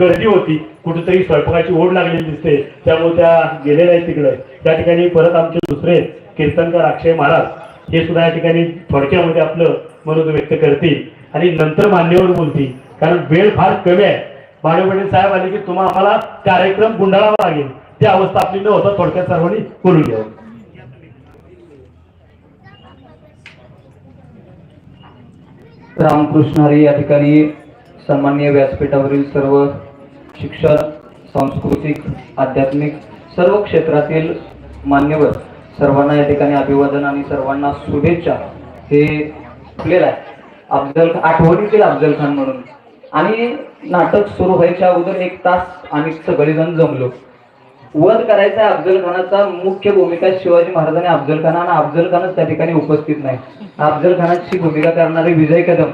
गर्दी होती. कुठेतरी स्वयंपाकाची ओढ लागलेली दिसते. त्यामुळे त्या गेलेल्या आहेत तिकडे. त्या ठिकाणी परत आमचे दुसरे कीर्तनकार अक्षय महाराज हे सुद्धा या ठिकाणी थोडक्यामध्ये आपलं मनोज व्यक्त करतील आणि नंतर मान्यवर बोलतील. कारण वेळ फार कमी आहे. मानव पाटील साहेब आले की तुम्हाला आम्हाला कार्यक्रम गुंडाळावा लागेल. ती अवस्था आपली न होता थोडक्यात सर्वांनी बोलून घ्यावं. रामकृष्ण हरी या ठिकाणी सन्माननीय व्यासपीठावरील सर्व शिक्षण सांस्कृतिक आध्यात्मिक सर्व क्षेत्रातील मान्यवर सर्वांना या ठिकाणी अभिवादन आणि सर्वांना शुभेच्छा हे फुलेलं आहे. अफजल आठवणीतील अफजल खान म्हणून. आणि नाटक सुरू व्हायच्या अगोदर एक तास आम्ही सगळेजण जमलो. वध करायचा अफजल खानाचा मुख्य भूमिका शिवाजी महाराजांनी अफजल खान आणि अफजल खानच त्या ठिकाणी उपस्थित नाही. अफजल खानाची भूमिका करणारे विजय कदम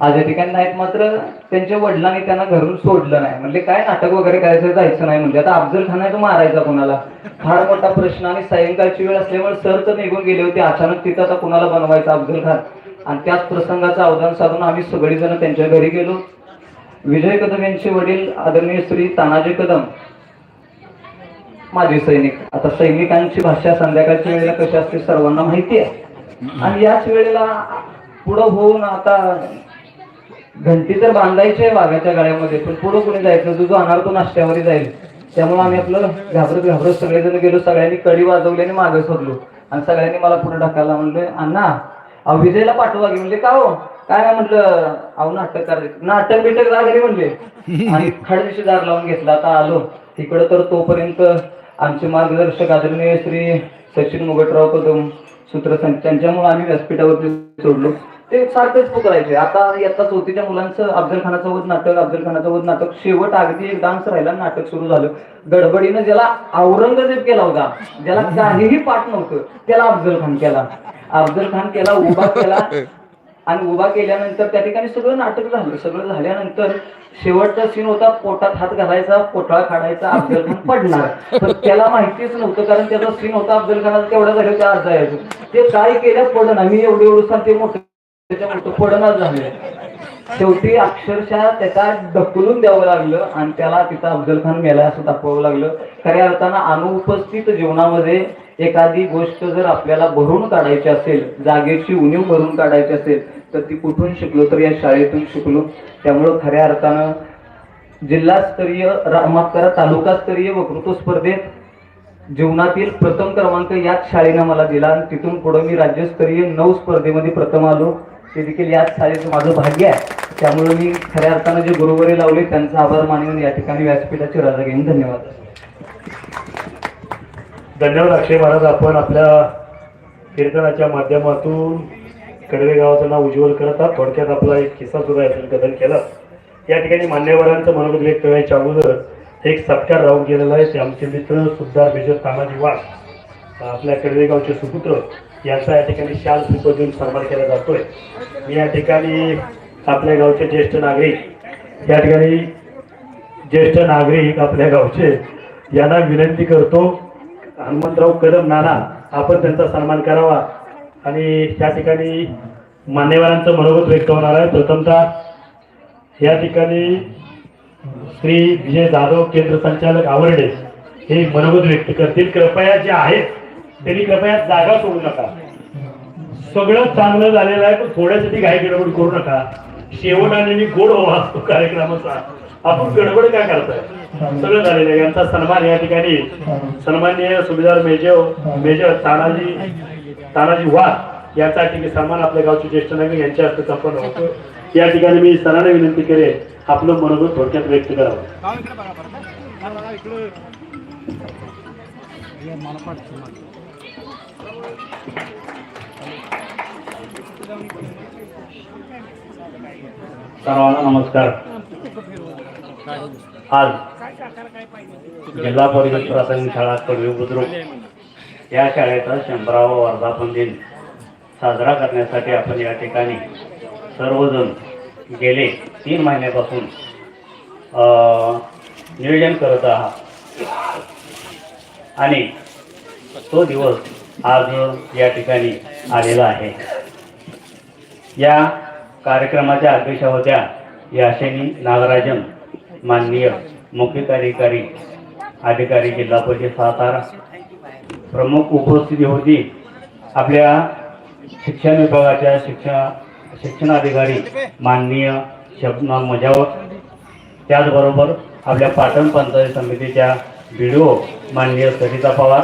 आज या ठिकाणी नाहीत मात्र त्यांच्या वडिलांनी त्यांना घरून सोडलं नाही. म्हणजे काय नाटक वगैरे करायचं जायचं नाही. म्हणजे आता अफजल खान आहे तो मारायचा कोणाला? फार मोठा प्रश्न आणि सायंकाळची वेळ असल्यामुळे सर तर निघून गेले होते. अचानक तिथं आता कोणाला बनवायचं अफजल खान आणि त्याच प्रसंगाचं अवधान साधून आम्ही सगळेजण त्यांच्या घरी गेलो. विजय कदम यांचे वडील आदरणीय श्री तानाजी कदम माजी सैनिक. आता सैनिकांची भाषा संध्याकाळच्या वेळेला कशी असते सर्वांना माहिती आहे. आणि याच वेळेला पुढं होऊन आता घंटी तर बांधायची आहे वाघाच्या गळ्यामध्ये पण पुढं कुणी जायचं? जो जो अनार तो नाश्त्यावर जाईल. त्यामुळे आम्ही आपलं घाबरत घाबरत सगळेजण गेलो सगळ्यांनी कडी वाजवली आणि मागे सोडलो. आणि सगळ्यांनी मला पुढे ढकायला म्हणलं अण्णा अहो विजयला पाठवा की? म्हणले का हो? काय नाही म्हटलं अहो नाटक करायचं नाटक बिटक लागले म्हणले. आणि खडदिशी दार लावून घेतला आता आलो. तिकडं तर तोपर्यंत आमचे मार्गदर्शक आदरणीय श्री सचिन मुगटराव कदम सूत्रसंच त्यांच्यामुळे आम्ही व्यासपीठावरती सोडलो. ते सारखंच पुकारायचे आता इयत्ता चौथीच्या मुलांचं अफजल खानाचं वध नाटक अफजल खानाचं वध नाटक. शेवट अगदी एक डान्स राहिला नाटक सुरू झालं. गडबडीनं ज्याला औरंगजेब केला होता ज्याला काहीही पाठ नव्हतं त्याला अफजल खान केला. अफजल खान केला उभा केला. आणि उभा केल्यानंतर त्या ठिकाणी सगळं नाटक झालं. सगळं झाल्यानंतर शेवटचा सीन होता पोटात हात घालायचा पोटळा काढायचा अफजल खान पडणार. पण त्याला माहितीच नव्हतं कारण त्याचा सीन होता अफजल खानाचा तेवढा झालं त्या आज जायचं. ते काय केलं पडणार मी एवढे एवढं सांगते मोठं त्याच्या मोठं शेवटी अक्षरशः त्याचा ढकलून द्यावं लागलं आणि त्याला तिथं अफजल खान मेला असं दाखवावं लागलं. खऱ्या अर्थानं अनुपस्थित जीवनामध्ये एखादी गोष्ट जर आपल्याला भरून काढायची असेल जागेची उणीव भरून काढायची असेल तर ती कुठून शिकलो तर या शाळेतून शिकलो. त्यामुळं खऱ्या अर्थानं जिल्हास्तरीय माफ करा तालुकास्तरीय वक्तृत्व स्पर्धेत जीवनातील प्रथम क्रमांक याच शाळेनं मला दिला आणि तिथून पुढे मी राज्यस्तरीय नऊ स्पर्धेमध्ये प्रथम आलो. ते देखील याच शाळेचं माझं भाग्य आहे. त्यामुळे मी खऱ्या अर्थानं जे गुरुवरे लावले त्यांचा आभार मानून या ठिकाणी व्यासपीठाची रजा घेईन धन्यवाद. धन्यवाद अक्षय महाराज. आपण आपल्या कीर्तनाच्या माध्यमातून कडवे गावाचं नाव उज्ज्वल करत आहात. थोडक्यात आपला एक किस्सा सुद्धा याचं कथन केला. या ठिकाणी मान्यवरांचं मनोगत व्यक्त करायच्या अगोदर एक सत्कार राहून गेलेला आहे. ते आमचे मित्र सुद्धा मेजर तानाजी वाघ आपल्या कडवे गावचे सुपुत्र. याचा या ठिकाणी शाल पुष्प देऊन सन्मान केला जातोय. मी या ठिकाणी आपल्या गावचे ज्येष्ठ नागरिक या ठिकाणी ज्येष्ठ नागरिक आपल्या गावचे यांना विनंती करतो हनुमंतराव कदम नाना आपण त्यांचा सन्मान करावा. आणि त्या ठिकाणी मान्यवरांचं मनोगत व्यक्त होणार आहे. प्रथमतः या ठिकाणी श्री विजय जाधव केंद्र संचालक आवरडे हे मनोगत व्यक्त करतील. कृपया जे आहेत त्यांनी कृपया जागा सोडू नका. सगळं चांगलं झालेलं आहे पण थोड्यासाठी घाई गडबड करू नका. शेवट आणि गोड व्हावा असतो कार्यक्रमाचा. आपण गडबड काय करताय? सगळं झालेलं आहे. यांचा सन्मान या ठिकाणी. सन्माननीय सुभेदार मेजर मेजर तानाजी तानाजी वाघ याचा ठिकाणी सन्मान आपल्या गावचे ज्येष्ठ नागरिक यांच्या हस्ते संपन्न होतो. या ठिकाणी मी सरांना विनंती करेन आपलं मनोगत थोडक्यात व्यक्त करावं. सर्वांना नमस्कार. आज जिल्हा परिषद प्राथमिक शाळा कडवी बुद्रुक या शाळेचा शंभरावा वर्धापन दिन साजरा करण्यासाठी आपण या ठिकाणी सर्वजण गेले तीन महिन्यापासून नियोजन करत आहात. आणि तो दिवस आज या ठिकाणी आलेला आहे. या कार्यक्रमाच्या अध्यक्षा होत्या याशिनी नागराजन माननीय मुख्य कार्यकारी अधिकारी जिल्हा परिषद सातारा. प्रमुख उपस्थिती होती आपल्या शिक्षण विभागाच्या शिक्षण शिक्षणाधिकारी माननीय शबना मजावत. त्याचबरोबर आपल्या पाटण पंचायत समितीच्या बी माननीय सरिता पवार.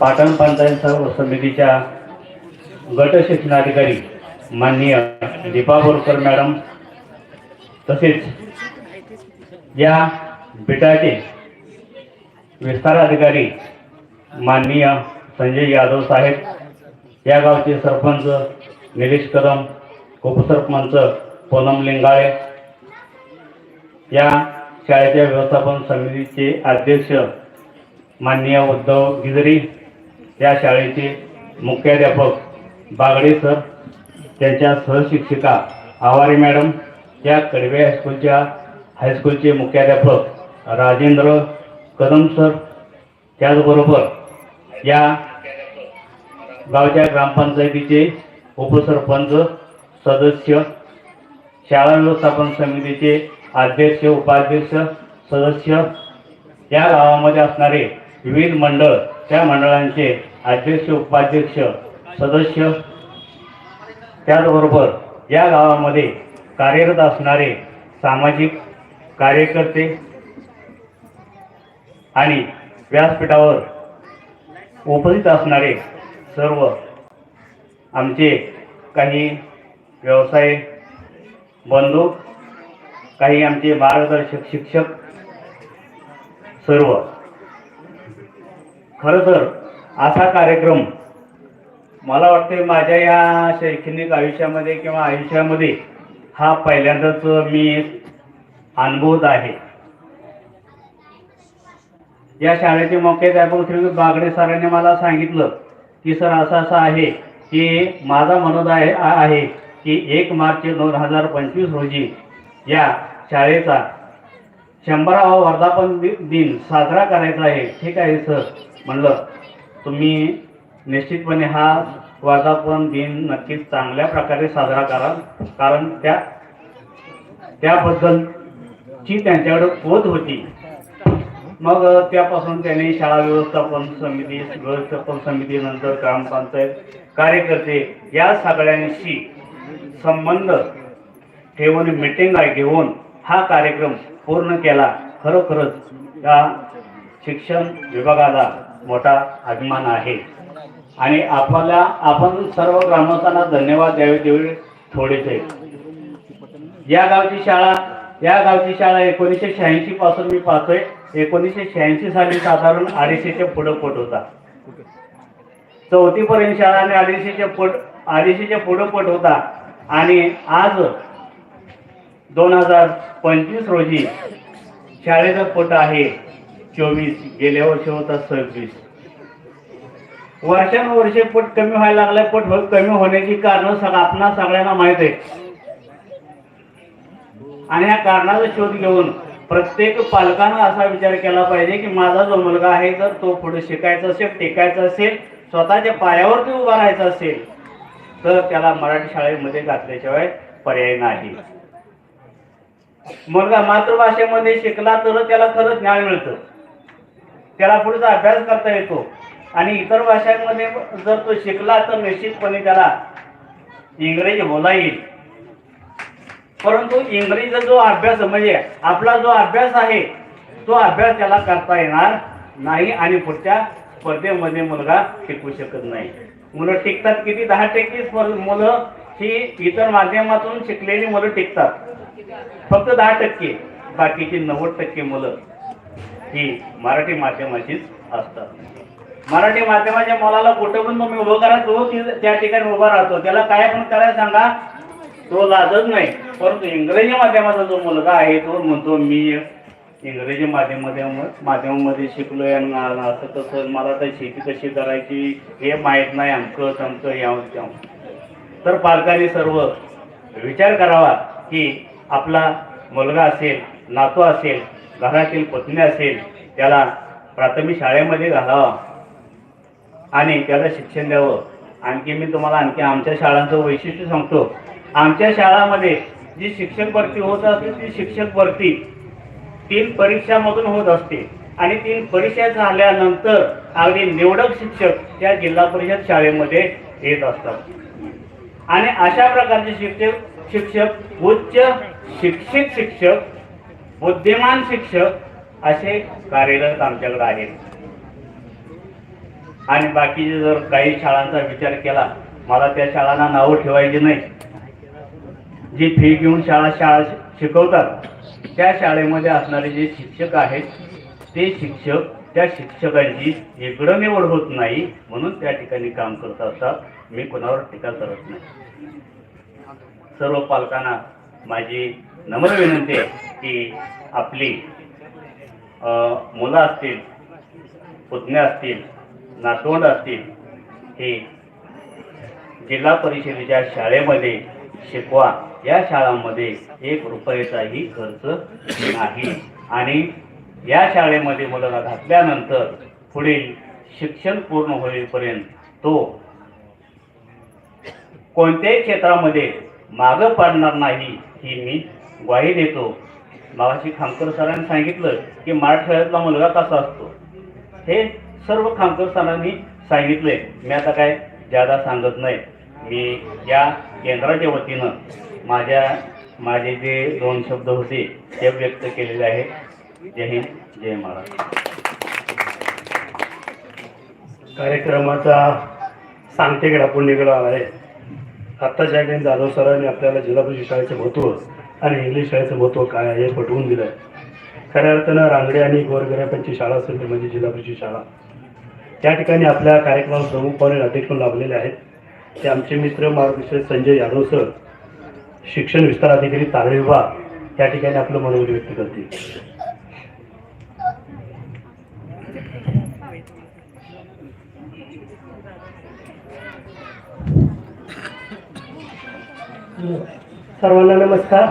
पाटण पंचायत समितीच्या गट शिक्षणाधिकारी माननीय दीपा बोरकर मॅडम तसेच या बेटाचे विस्तार अधिकारी माननीय संजय यादव साहेब या गावचे सरपंच निलेश कदम उपसरपंच पूनम लिंगाळे या शाळेच्या व्यवस्थापन समितीचे अध्यक्ष माननीय उद्धव गिजरी या शाळेचे मुख्याध्यापक बागडे सर त्यांच्या सहशिक्षिका आवारे मॅडम या कडवे हायस्कूलच्या हायस्कूलचे मुख्याध्यापक राजेंद्र कदम सर त्याचबरोबर या गावच्या ग्रामपंचायतीचे उपसरपंच सदस्य शाळा व्यवस्थापन समितीचे अध्यक्ष उपाध्यक्ष सदस्य या गावामध्ये असणारे विविध मंडळ त्या मंडळांचे अध्यक्ष उपाध्यक्ष सदस्य. त्याचबरोबर या गावामध्ये कार्यरत असणारे सामाजिक कार्यकर्ते आणि व्यासपीठावर उपस्थित असणारे सर्व आमचे काही व्यवसाय बंधू काही आमचे मार्गदर्शक शिक्षक सर्व. खरं तर असा कार्यक्रम मला वाटते माझ्या या शैक्षणिक आयुष्यामध्ये किंवा आयुष्यामध्ये हा पहिल्यांदाच मी अनुभवत आहे. या शाळेचे मुख्याध्यापक श्री बागडे सरांनी मला सांगितलं की सर असं असं आहे की माझा मनोद आहे आहे की एक मार्च दोन हजार पंचवीस रोजी या शाळेचा शंभरावा वर्धापन दिन साजरा करायचा आहे. ठीक आहे सर म्हणलं. तुम्ही निश्चितपणे हा वर्धापन दिन नक्कीच चांगल्या प्रकारे साजरा करा कारण त्या त्याबद्दलची त्यांच्याकडे पोत होती. मग त्यापासून त्यांनी शाळा व्यवस्थापन समिती व्यवस्थापन समितीनंतर ग्रामपंचायत कार्यकर्ते या सगळ्यांशी संबंध ठेवून मिटिंग घेऊन हा कार्यक्रम पूर्ण केला. खरोखरच या शिक्षण विभागाला मोठा अभिमान आहे. आणि आपल्याला आपण सर्व ग्रामस्थांना धन्यवाद द्यावे तेवढे थोडेसे. या गावची शाळा या गावची शाळा एकोणीसशे शहाऐंशी पासून मी पाहतोय. एकोणीसशे शहाऐंशी साली साधारण अडीचशेच्या पुढं पोट होता. चौथीपर्यंत शाळा आणि अडीचशेच्या पोट अडीचशेच्या पुढं पोट होता. आणि आज दोन हजार पंचवीस रोजी शाळेचा पोट आहे. चोवीस गेल्या वर्षी होता सव्वीस. वर्षानुवर्षे पट कमी व्हायला लागलाय पट कमी होण्याची कारण सगळं आपणा सगळ्यांना माहीत आहे आणि या कारणाचा शोध घेऊन प्रत्येक पालकानं असा विचार केला पाहिजे की माझा जो मुलगा आहे जर तो पुढे शिकायचा असेल टिकायचा असेल स्वतःच्या पायावरती उभा राहायचा असेल तर त्याला मराठी शाळेमध्ये घातल्याशिवाय पर्याय नाही. मुलगा मातृभाषेमध्ये शिकला तर त्याला खरंच ज्ञान मिळतं. त्याला पुढचा अभ्यास करता येतो. आणि इतर भाषांमध्ये जर तो शिकला तर निश्चितपणे त्याला इंग्रजी बोला येईल. परंतु इंग्रजीचा जो अभ्यास म्हणजे आपला जो अभ्यास आहे तो अभ्यास त्याला करता येणार नाही आणि पुढच्या स्पर्धेमध्ये मुलगा टिकू शकत नाही. मुलं टिकतात किती? दहा टक्के मुलं ही इतर माध्यमातून शिकलेली मुलं टिकतात. फक्त दहा टक्के बाकीची नव्वद टक्के मुलं. ही मराठी माध्यमाचीच असतात. मराठी माध्यमाच्या मुलाला कुठं पण तुम्ही उभं करा तो त्या ठिकाणी उभा राहतो. त्याला काय पण करायला सांगा तो लाजत नाही. परंतु इंग्रजी माध्यमाचा जो मुलगा आहे तो म्हणतो मी इंग्रजी माध्यमामध्ये माध्यमामध्ये शिकलोय असं तसं. मला तर शेती कशी करायची हे माहीत नाही. अमकं तमकं यावं त्यावं. तर पालकांनी सर्व विचार करावा की आपला मुलगा असेल नातू असेल घरातील पत्नी असेल त्याला प्राथमिक शाळेमध्ये घालावा आणि त्याला शिक्षण द्यावं. आणखी मी तुम्हाला आणखी आमच्या शाळांचं वैशिष्ट्य सांगतो. आमच्या शाळामध्ये जी शिक्षक भरती होत असते ती शिक्षक भरती तीन परीक्षामधून होत असते. आणि तीन परीक्षा झाल्यानंतर अगदी निवडक शिक्षक त्या जिल्हा परिषद शाळेमध्ये येत असतात. आणि अशा प्रकारचे शिक्षक शिक्षक उच्च शिक्षित शिक्षक बुद्धिमान शिक्षक असे कार्यरत आमच्याकडे आहेत. आणि बाकीचे जर काही शाळांचा विचार केला मला त्या शाळांना नावं ठेवायची नाही. जी फी घेऊन शाळा शाळा शिकवतात त्या शाळेमध्ये असणारे जे शिक्षक आहेत ते शिक्षक त्या शिक्षकांची इकडं निवड होत नाही म्हणून त्या ठिकाणी काम करत असतात. मी कोणावर टीका करत नाही. सर्व पालकांना माझी नम्र विनंती आहे की आपली मुलं असतील पुतण्या असतील नातवंड असतील हे जिल्हा परिषदेच्या शाळेमध्ये शिकवा. या शाळांमध्ये एक रुपयाचाही खर्च नाही. आणि या शाळेमध्ये मुलाला घातल्यानंतर पुढील शिक्षण पूर्ण होईपर्यंत तो कोणत्याही क्षेत्रामध्ये मागं पडणार नाही ही मी ग्वाही देतो मागाशी खामकर सरांनी सांगितलं की मराठवाड्यातला मुलगा कसा असतो? हे सर्व खामकर सरांनी सांगितले मी आता काय ज्यादा सांगत नाही. मी या केंद्राच्या वतीनं माझ्या माझे जे दोन शब्द होते ते व्यक्त केलेले आहेत जय हिंद जय महाराष्ट्र. कार्यक्रमाचा सांगतेकडे आपण निघाला आहे आत्ताच्या ठिकाणी जाधव सरांनी आपल्याला जिल्हा परिषद शाळेचे महत्त्व आणि इंग्लिश शाळेचं महत्त्व काय आहे हे पटवून दिलं आहे. खऱ्या अर्थानं रांगडे आणि गोरगऱ्यापांची शाळा असेल म्हणजे जिल्हा परिषद शाळा. त्या ठिकाणी आपल्या कार्यक्रम प्रमुख अध्यक्ष लाभलेले आहेत. ते आमचे मित्र मार्गदर्शक संजय यादव सर शिक्षण विस्तार अधिकारी तारळे विभाग या ठिकाणी आपलं मनोगत व्यक्त करतील. सर्वांना नमस्कार.